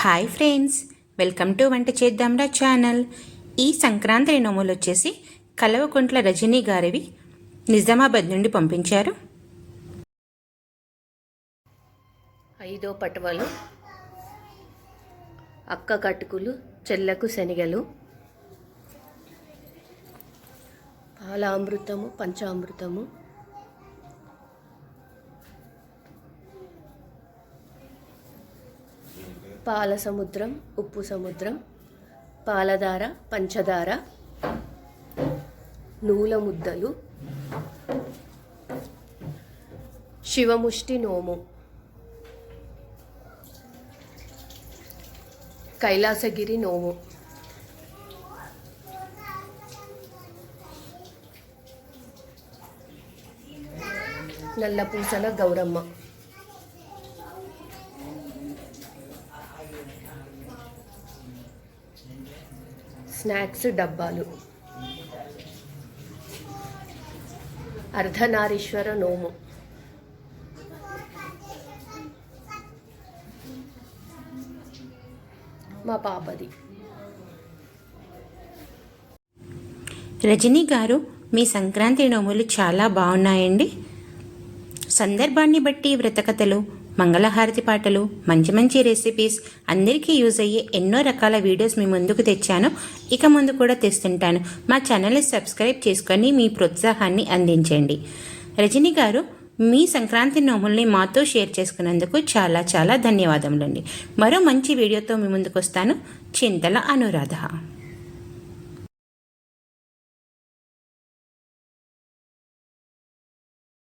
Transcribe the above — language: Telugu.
హాయ్ ఫ్రెండ్స్ వెల్కమ్ టు వంట చేద్దాంరా ఛానల్. ఈ సంక్రాంతి నోములు వచ్చేసి కలవకుంట్ల రజనీ గారివి నిజామాబాద్ నుండి పంపించారు. ఐదో పటవలు అక్క కటుకులు చెల్లకు శనగలు పాలామృతము పంచామృతము పాల సముద్రం ఉప్పు సముద్రం పాలధార పంచదార నూల ముద్దలు శివముష్టి నోము కైలాసగిరి నోము. నల్లపూసల గౌరమ్మ. స్నాక్స్ డబ్బాలు. అర్ధనారీశ్వర నోము. మా పాపది. రజనీ గారు మీ సంక్రాంతి నోములు చాలా బాగున్నాయండి. సందర్భాన్ని బట్టి వ్రతకథలు మంగళహారతి పాటలు మంచి మంచి రెసిపీస్ అందరికీ యూజ్ అయ్యే ఎన్నో రకాల వీడియోస్ మీ ముందుకు తెచ్చాను. ఇక ముందు కూడా తెస్తుంటాను. మా ఛానల్ని సబ్స్క్రైబ్ చేసుకొని మీ ప్రోత్సాహాన్ని అందించండి. రజనీ గారు మీ సంక్రాంతి నోముల్ని మాతో షేర్ చేసుకున్నందుకు చాలా చాలా ధన్యవాదములండి. మరో మంచి వీడియోతో మీ ముందుకు వస్తాను చింతల అనురాధ.